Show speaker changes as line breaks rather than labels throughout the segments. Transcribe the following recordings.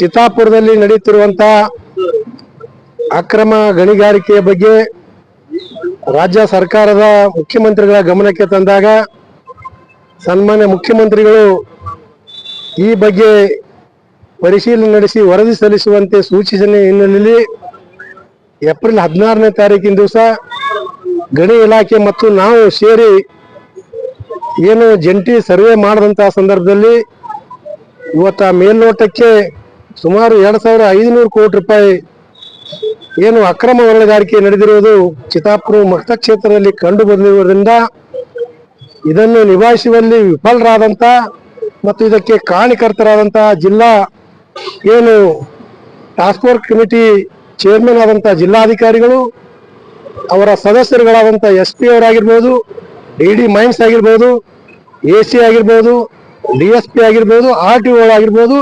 ಚಿತ್ತಾಪುರದಲ್ಲಿ ನಡೆಯುತ್ತಿರುವಂತಹ ಅಕ್ರಮ ಗಣಿಗಾರಿಕೆಯ ಬಗ್ಗೆ ರಾಜ್ಯ ಸರ್ಕಾರದ ಮುಖ್ಯಮಂತ್ರಿಗಳ ಗಮನಕ್ಕೆ ತಂದಾಗ ಸನ್ಮಾನ್ಯ ಮುಖ್ಯಮಂತ್ರಿಗಳು ಈ ಬಗ್ಗೆ ಪರಿಶೀಲನೆ ನಡೆಸಿ ವರದಿ ಸಲ್ಲಿಸುವಂತೆ ಸೂಚಿಸಿದ ಹಿನ್ನೆಲೆಯಲ್ಲಿ ಏಪ್ರಿಲ್ ಹದಿನಾರನೇ ತಾರೀಕಿನ ದಿವಸ ಗಣಿ ಇಲಾಖೆ ಮತ್ತು ನಾವು ಸೇರಿ ಏನು ಜಂಟಿ ಸರ್ವೆ ಮಾಡಿದಂತಹ ಸಂದರ್ಭದಲ್ಲಿ ಇವತ್ತ ಮೇಲ್ನೋಟಕ್ಕೆ ಸುಮಾರು ಎರಡ್ ಸಾವಿರ ಐದುನೂರು ಕೋಟಿ ರೂಪಾಯಿ ಏನು ಅಕ್ರಮ ಹೊರಗಾರಿಕೆ ನಡೆದಿರುವುದು ಚಿತಾಪುರ ಮತಕ್ಷೇತ್ರದಲ್ಲಿ ಕಂಡು ಬಂದಿರುವುದರಿಂದ ಇದನ್ನು ನಿಭಾಯಿಸುವಲ್ಲಿ ವಿಫಲರಾದಂತ ಮತ್ತು ಇದಕ್ಕೆ ಕಾರಣಕರ್ತರಾದಂಥ ಜಿಲ್ಲಾ ಏನು ಟಾಸ್ಕ್ ಫೋರ್ಸ್ ಕಮಿಟಿ ಚೇರ್ಮನ್ ಆದಂತ ಜಿಲ್ಲಾಧಿಕಾರಿಗಳು, ಅವರ ಸದಸ್ಯರುಗಳಾದಂಥ ಎಸ್ ಪಿ ಅವರಾಗಿರ್ಬೋದು ಡಿ ಡಿ ಮೈನ್ಸ್ ಆಗಿರ್ಬೋದು ಎ ಸಿ ಆಗಿರ್ಬೋದು ಡಿ ಎಸ್ ಪಿ ಆಗಿರ್ಬೋದು ಆರ್ ಟಿ ಓ ಆಗಿರ್ಬೋದು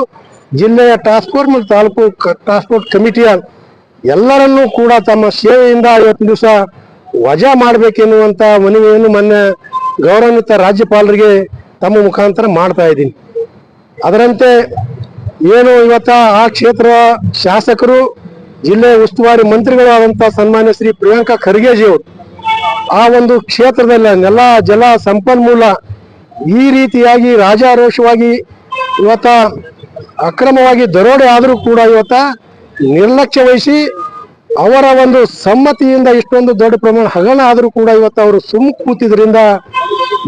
ಜಿಲ್ಲೆಯ ಫೋರ್ಸ್ ಮತ್ತು ತಾಲೂಕು ಟಾಸ್ಕ್ ಫೋರ್ಸ್ ಕಮಿಟಿಯ ಎಲ್ಲರನ್ನೂ ಕೂಡ ತಮ್ಮ ಸೇವೆಯಿಂದ ಇವತ್ತು ದಿವಸ ವಜಾ ಮಾಡಬೇಕೆನ್ನುವಂತ ಮನವಿಯನ್ನು ಮೊನ್ನೆ ಗೌರವಾನ್ವಿತ ರಾಜ್ಯಪಾಲರಿಗೆ ತಮ್ಮ ಮುಖಾಂತರ ಮಾಡ್ತಾ ಇದ್ದೀನಿ. ಅದರಂತೆ ಏನು ಇವತ್ತ ಆ ಕ್ಷೇತ್ರ ಶಾಸಕರು, ಜಿಲ್ಲೆಯ ಉಸ್ತುವಾರಿ ಮಂತ್ರಿಗಳಾದಂಥ ಸನ್ಮಾನ್ಯ ಶ್ರೀ ಪ್ರಿಯಾಂಕಾ ಖರ್ಗೆಜಿಯವರು, ಆ ಒಂದು ಕ್ಷೇತ್ರದಲ್ಲಿ ನೆಲ, ಜಲ, ಸಂಪನ್ಮೂಲ ಈ ರೀತಿಯಾಗಿ ರಾಜಾರೋಷವಾಗಿ ಇವತ್ತ ಅಕ್ರಮವಾಗಿ ದರೋಡೆ ಆದರೂ ಕೂಡ ಇವತ್ತ ನಿರ್ಲಕ್ಷ್ಯ ವಹಿಸಿ ಅವರ ಒಂದು ಸಮ್ಮತಿಯಿಂದ ಇಷ್ಟೊಂದು ದೊಡ್ಡ ಪ್ರಮಾಣ ಹಗರಣ ಆದರೂ ಕೂಡ ಇವತ್ತು ಅವರು ಸುಮ್ ಕೂತಿದ್ರಿಂದ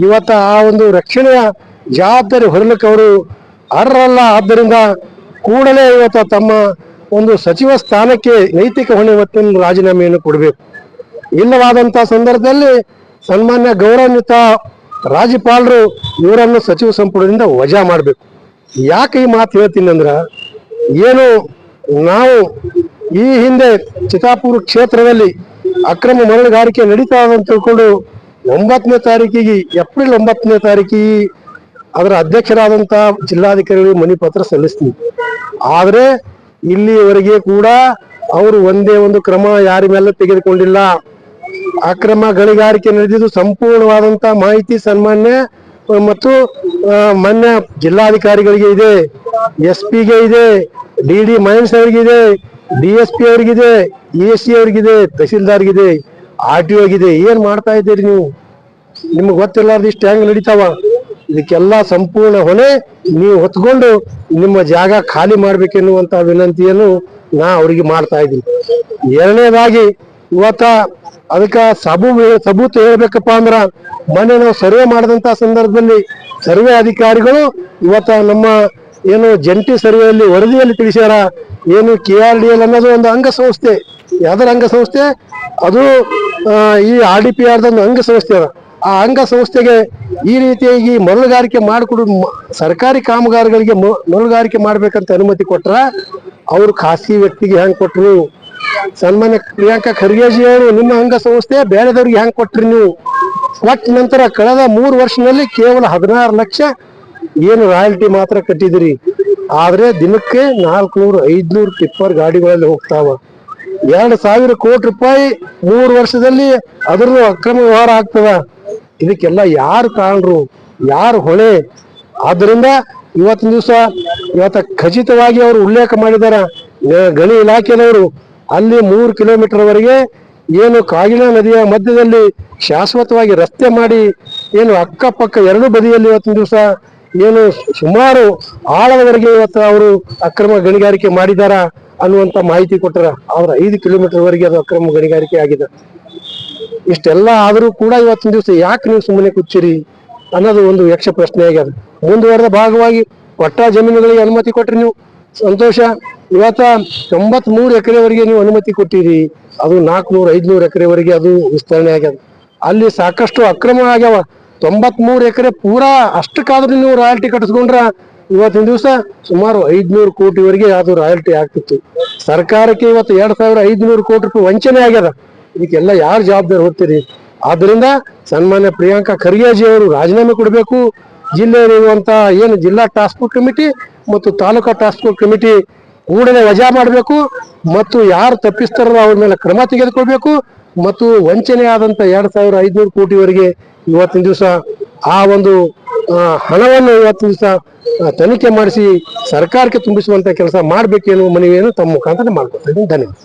ಇವತ್ತ ಆ ಒಂದು ರಕ್ಷಣೆಯ ಜವಾಬ್ದಾರಿ ಹೊರಲಿಕ್ಕೆ ಅವರು ಅರ್ಹರಲ್ಲ. ಆದ್ದರಿಂದ ಕೂಡಲೇ ಇವತ್ತ ತಮ್ಮ ಒಂದು ಸಚಿವ ಸ್ಥಾನಕ್ಕೆ ನೈತಿಕ ಹೊಣೆ ಇವತ್ತಿನ ರಾಜೀನಾಮೆಯನ್ನು ಕೊಡಬೇಕು. ಇಲ್ಲವಾದಂಥ ಸಂದರ್ಭದಲ್ಲಿ ಸನ್ಮಾನ್ಯ ಗೌರವಾನ್ವಿತ ರಾಜ್ಯಪಾಲರು ಇವರನ್ನು ಸಚಿವ ಸಂಪುಟದಿಂದ ವಜಾ ಮಾಡಬೇಕು. ಯಾಕೆ ಈ ಮಾತು ಹೇಳ್ತೀನಿ ಅಂದ್ರೆ ಏನು ನಾವು ಈ ಹಿಂದೆ ಚಿತಾಪುರ ಕ್ಷೇತ್ರದಲ್ಲಿ ಅಕ್ರಮ ಮರಳುಗಾರಿಕೆ ನಡೀತಾ ಅಂತ ತಿಳ್ಕೊಂಡು ಒಂಬತ್ತನೇ ತಾರೀಕಿಗೆ, ಏಪ್ರಿಲ್ ಒಂಬತ್ತನೇ ತಾರೀಕಿಗೆ ಅದರ ಅಧ್ಯಕ್ಷರಾದಂಥ ಜಿಲ್ಲಾಧಿಕಾರಿಗಳಿಗೆ ಮನಿ ಪತ್ರ ಸಲ್ಲಿಸ್ತೀನಿ ಆದ್ರೆ ಇಲ್ಲಿಯವರೆಗೆ ಕೂಡ ಅವರು ಒಂದೇ ಒಂದು ಕ್ರಮ ಯಾರ ಮೇಲೆ ತೆಗೆದುಕೊಂಡಿಲ್ಲ. ಅಕ್ರಮ ಗಣಿಗಾರಿಕೆ ನಡೆದಿದ್ದು ಸಂಪೂರ್ಣವಾದಂತಹ ಮಾಹಿತಿ, ಸನ್ಮಾನ್ಯ ಮತ್ತು ಮಾನ್ಯ ಜಿಲ್ಲಾಧಿಕಾರಿಗಳಿಗೆ ಇದೆ ಎಸ್ ಪಿಗೆ ಇದೆ, ಡಿ ಡಿ ಮಹೇಶ್ ಅವರಿಗಿದೆ ಡಿ ಎಸ್ ಪಿ ಅವರಿಗಿದೆ ಎಸ್ ಸಿ ಅವರಿಗಿದೆ ತಹಸೀಲ್ದಾರ್ಗಿದೆ ಆರ್ ಟಿ ಇದೆ. ಏನ್ ಮಾಡ್ತಾ ಇದ್ದೀರಿ ನೀವು? ನಿಮ್ಗೆ ಗೊತ್ತಿಲ್ಲಾರ್ದು ಇಷ್ಟು ಹೆಂಗ್ ನಡೀತಾವ? ಇದಕ್ಕೆಲ್ಲ ಸಂಪೂರ್ಣ ಹೊಣೆ ನೀವು ಹೊತ್ಕೊಂಡು ನಿಮ್ಮ ಜಾಗ ಖಾಲಿ ಮಾಡ್ಬೇಕೆನ್ನುವಂತ ವಿನಂತಿಯನ್ನು ನಾ ಅವರಿಗೆ ಮಾಡ್ತಾ ಇದ್ದೀನಿ. ಎರಡನೇದಾಗಿ, ಇವತ್ತ ಅದಕ್ಕ ಸಬೂ ಸಬೂತು ಹೇಳ್ಬೇಕಪ್ಪ ಅಂದ್ರ ಮೊನ್ನೆ ನಾವು ಸರ್ವೆ ಮಾಡಿದಂತ ಸಂದರ್ಭದಲ್ಲಿ ಸರ್ವೆ ಅಧಿಕಾರಿಗಳು ಇವತ್ತ ನಮ್ಮ ಏನು ಜಂಟಿ ಸರ್ವೆಯಲ್ಲಿ ವರದಿಯಲ್ಲಿ ತಿಳಿಸ್ಯಾರ, ಏನು ಕೆ ಆರ್ ಡಿ ಎಲ್ ಅನ್ನೋದು ಒಂದು ಅಂಗಸಂಸ್ಥೆ, ಯಾವ್ದಾರ ಅಂಗಸಂಸ್ಥೆ? ಅದು ಈ ಆರ್ ಡಿ ಪಿ ಆರ್ ಒಂದು ಅಂಗಸಂಸ್ಥೆ ಅದ. ಆ ಅಂಗಸಂಸ್ಥೆಗೆ ಈ ರೀತಿಯಾಗಿ ಮರಳುಗಾರಿಕೆ ಮಾಡಿಕೊಡು ಸರ್ಕಾರಿ ಕಾಮಗಾರಿಗಳಿಗೆ ಮರಳುಗಾರಿಕೆ ಮಾಡ್ಬೇಕಂತ ಅನುಮತಿ ಕೊಟ್ರ, ಅವ್ರು ಖಾಸಗಿ ವ್ಯಕ್ತಿಗೆ ಹೆಂಗೆ ಕೊಟ್ರು? ಸನ್ಮಾನ್ಯ ಪ್ರಿಯಾಂಕಾ ಖರ್ಗೆಜಿ ಅವರು, ನಿಮ್ಮ ಅಂಗಸಂಸ್ಥೆ ಬೇರೆದವ್ರಿಗೆ ಹೆಂಗ್ ಕೊಟ್ರಿ ನೀವು? ಕೊಟ್ಟ ನಂತರ ಕಳೆದ ಮೂರು ವರ್ಷದಲ್ಲಿ ಕೇವಲ ಹದಿನಾರು ಲಕ್ಷ ಏನು ರಾಯಲ್ಟಿ ಮಾತ್ರ ಕಟ್ಟಿದಿರಿ. ಆದ್ರೆ ದಿನಕ್ಕೆ ನಾಲ್ಕುನೂರು, ಐದ್ನೂರು ಟಿಪ್ಪರ್ ಗಾಡಿಗಳಲ್ಲಿ ಹೋಗ್ತಾವ. ಎರಡು ಸಾವಿರ ಕೋಟಿ ರೂಪಾಯಿ ಮೂರು ವರ್ಷದಲ್ಲಿ ಅದ್ರದ್ದು ಅಕ್ರಮ ವ್ಯವಹಾರ ಆಗ್ತದ. ಇದಕ್ಕೆಲ್ಲ ಯಾರು ಕಾರಣರು ಯಾರು ಹೊಳೆ? ಆದ್ರಿಂದ ಇವತ್ತಿನ ದಿವಸ ಇವತ್ತ ಖಚಿತವಾಗಿ ಅವರು ಉಲ್ಲೇಖ ಮಾಡಿದಾರ, ಗಣಿ ಇಲಾಖೆನವರು. ಅಲ್ಲಿ ಮೂರು ಕಿಲೋಮೀಟರ್ ವರೆಗೆ ಏನು ಕಾಗಿನಾ ನದಿಯ ಮಧ್ಯದಲ್ಲಿ ಶಾಶ್ವತವಾಗಿ ರಸ್ತೆ ಮಾಡಿ, ಏನು ಅಕ್ಕಪಕ್ಕ ಎರಡು ಬದಿಯಲ್ಲಿ ಇವತ್ತಿನ ದಿವಸ ಏನು ಸುಮಾರು ಆಳದವರೆಗೆ ಇವತ್ತು ಅವರು ಅಕ್ರಮ ಗಣಿಗಾರಿಕೆ ಮಾಡಿದಾರ ಅನ್ನುವಂತ ಮಾಹಿತಿ ಕೊಟ್ಟರ ಅವ್ರ ಐದು ಕಿಲೋಮೀಟರ್ ವರೆಗೆ ಅದು ಅಕ್ರಮ ಗಣಿಗಾರಿಕೆ ಆಗಿದೆ. ಇಷ್ಟೆಲ್ಲ ಆದರೂ ಕೂಡ ಇವತ್ತಿನ ದಿವಸ ಯಾಕೆ ನೀವು ಸುಮ್ಮನೆ ಕುಚ್ಚಿರಿ ಅನ್ನೋದು ಒಂದು ಯಕ್ಷ ಪ್ರಶ್ನೆ ಆಗ್ಯದ ಮುಂದುವರೆದ ಭಾಗವಾಗಿ ಪಟ್ಟ ಜಮೀನುಗಳಿಗೆ ಅನುಮತಿ ಕೊಟ್ರಿ ನೀವು. ಸಂತೋಷ. ಇವತ್ತ ತೊಂಬತ್ ಮೂರು ಎಕರೆವರೆಗೆ ನೀವು ಅನುಮತಿ ಕೊಟ್ಟಿರಿ ಅದು ನಾಲ್ಕುನೂರ, ಐದ್ನೂರು ಎಕರೆವರೆಗೆ ಅದು ವಿಸ್ತರಣೆ ಆಗ್ಯದ. ಅಲ್ಲಿ ಸಾಕಷ್ಟು ಅಕ್ರಮ ಆಗ್ಯಾವ. ತೊಂಬತ್ ಮೂರು ಎಕರೆ ಪೂರಾ ಅಷ್ಟಕ್ಕಾದ್ರೂ ನೀವು ರಾಯಲ್ಟಿ ಕಟ್ಟಿಸ್ಕೊಂಡ್ರ ಇವತ್ತಿನ ದಿವಸ ಸುಮಾರು ಐದ್ನೂರು ಕೋಟಿವರೆಗೆ ಅದು ರಾಯಲ್ಟಿ ಆಗ್ತಿತ್ತು. ಸರ್ಕಾರಕ್ಕೆ ಇವತ್ತು ಎರಡ್ ಸಾವಿರ ಐದ್ನೂರು ಕೋಟಿ ರೂಪಾಯಿ ವಂಚನೆ ಆಗ್ಯದ. ಇದಕ್ಕೆಲ್ಲ ಯಾರು ಜವಾಬ್ದಾರಿ ಹೋಗ್ತೀರಿ ಆದ್ರಿಂದ ಸನ್ಮಾನ್ಯ ಪ್ರಿಯಾಂಕಾ ಖರ್ಗೆಜಿ ಅವರು ರಾಜೀನಾಮೆ ಕೊಡಬೇಕು. ಜಿಲ್ಲೆಯಲ್ಲಿರುವಂತಹ ಏನು ಜಿಲ್ಲಾ ಟಾಸ್ಕ್ ಫೋರ್ಸ್ ಕಮಿಟಿ ಮತ್ತು ತಾಲೂಕಾ ಟಾಸ್ಕ್ ಫೋರ್ಸ್ ಕಮಿಟಿ ಕೂಡಲೇ ವಜಾ ಮಾಡಬೇಕು ಮತ್ತು ಯಾರು ತಪ್ಪಿಸ್ತಾರೋ ಅವ್ರ ಮೇಲೆ ಕ್ರಮ ತೆಗೆದುಕೊಳ್ಬೇಕು ಮತ್ತು ವಂಚನೆ ಆದಂತ ಎರಡ್ ಸಾವಿರ ಐದ್ನೂರು ಕೋಟಿವರೆಗೆ ಇವತ್ತಿನ ದಿವಸ ಆ ಒಂದು ಹಣವನ್ನು ಇವತ್ತಿನ ದಿವಸ ತನಿಖೆ ಮಾಡಿಸಿ ಸರ್ಕಾರಕ್ಕೆ ತುಂಬಿಸುವಂತ ಕೆಲಸ ಮಾಡ್ಬೇಕೇನು ಮನವಿಯನ್ನು ತಮ್ಮ ಮುಖಾಂತರ ಮಾಡ್ಕೊತಾ ಇದ್ದೀನಿ. ಧನ್ಯವಾದ.